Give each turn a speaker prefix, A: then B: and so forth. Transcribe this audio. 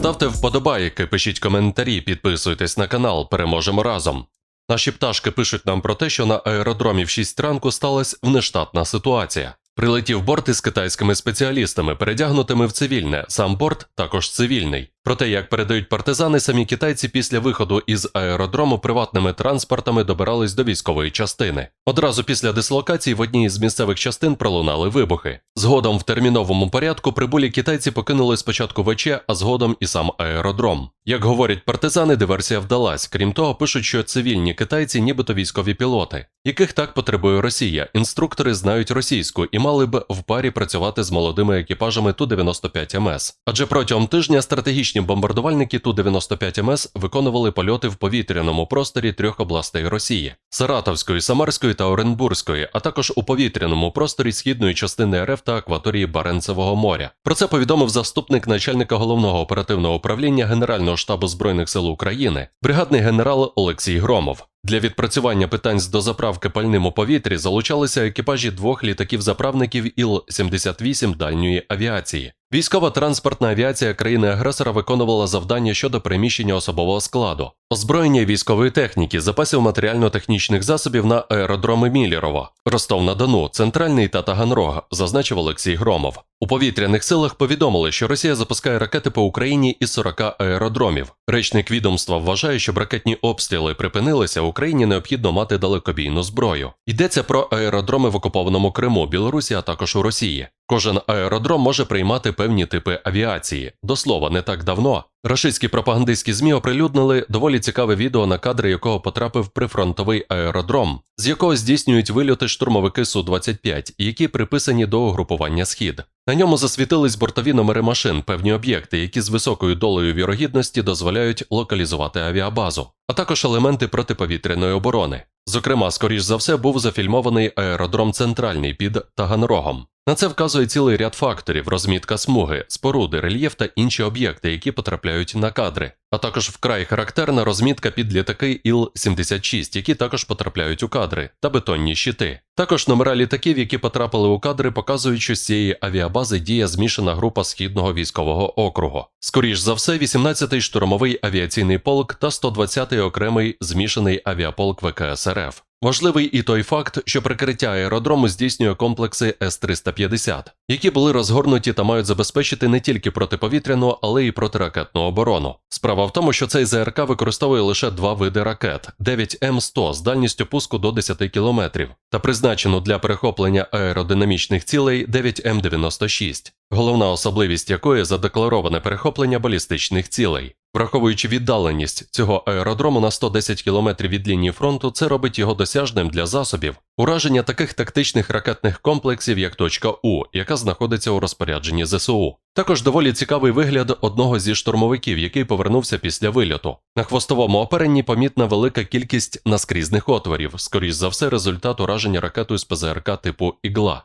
A: Ставте вподобайки, пишіть коментарі, підписуйтесь на канал, переможемо разом. Наші пташки пишуть нам про те, що на аеродромі в 6 ранку сталася внештатна ситуація. Прилетів борт із китайськими спеціалістами, передягнутими в цивільне. Сам борт також цивільний. Про те, як передають партизани, самі китайці після виходу із аеродрому приватними транспортами добирались до військової частини. Одразу після дислокації в одній з місцевих частин пролунали вибухи. Згодом в терміновому порядку прибулі китайці покинули спочатку ВЧ, а згодом і сам аеродром. Як говорять партизани, диверсія вдалась. Крім того, пишуть, що цивільні китайці, нібито військові пілоти, яких так потребує Росія. Інструктори знають російську і мали б в парі працювати з молодими екіпажами Ту-95 МС. Адже протягом тижня стратегічні бомбардувальники Ту-95 МС виконували польоти в повітряному просторі трьох областей Росії: Саратовської, Самарської та Оренбурзької, а також у повітряному просторі східної частини РФ та акваторії Баренцевого моря. Про це повідомив заступник начальника головного оперативного управління Генерального штабу збройних сил України, бригадний генерал Олексій Громов. Для відпрацювання питань з дозаправки пальним у повітрі залучалися екіпажі двох літаків-заправників Іл-78 дальньої авіації. Військова транспортна авіація країни-агресора виконувала завдання щодо приміщення особового складу, озброєння військової техніки, запасів матеріально-технічних засобів на аеродроми Мілєрово, Ростов-на-Дону, Центральний та Таганрог, зазначив Олексій Громов. У повітряних силах повідомили, що Росія запускає ракети по Україні із 40 аеродромів. Речник відомства вважає, щоб ракетні обстріли припинилися, Україні необхідно мати далекобійну зброю. Йдеться про аеродроми в окупованому Криму, Білорусі, а також у Росії. Кожен аеродром може приймати певні типи авіації. До слова, не так давно рашистські пропагандистські ЗМІ оприлюднили доволі цікаве відео, на кадри якого потрапив прифронтовий аеродром, з якого здійснюють вильоти штурмовики Су-25, які приписані до угрупування Схід. На ньому засвітились бортові номери машин, певні об'єкти, які з високою долею вірогідності дозволяють локалізувати авіабазу, а також елементи протиповітряної оборони. Зокрема, скоріш за все, був зафільмований аеродром центральний під Таганрогом. На це вказує цілий ряд факторів: розмітка смуги, споруди, рельєф та інші об'єкти, які потрапляють на кадри, а також вкрай характерна розмітка під літаки Іл-76, які також потрапляють у кадри, та бетонні щити. Також номера літаків, які потрапили у кадри, показують, що з цієї авіабази діє змішана група східного військового округу. Скоріш за все, 18-й штурмовий авіаційний полк та 120-й окремий змішаний авіаполк ВКС РФ. Важливий і той факт, що прикриття аеродрому здійснює комплекси С-350, які були розгорнуті та мають забезпечити не тільки протиповітряну, але й протиракетну оборону. Справа в тому, що цей ЗРК використовує лише два види ракет: 9М100 з дальністю пуску до 10 км та призначену для перехоплення аеродинамічних цілей 9М96, головна особливість якої задеклароване перехоплення балістичних цілей. Враховуючи віддаленість цього аеродрому на 110 км від лінії фронту, це робить його досяжним для засобів ураження таких тактичних ракетних комплексів, як точка У, яка знаходиться у розпорядженні ЗСУ. Також доволі цікавий вигляд одного зі штурмовиків, який повернувся після вильоту. На хвостовому оперенні помітна велика кількість наскрізних отворів, скоріш за все, результат ураження ракетою з ПЗРК типу Ігла.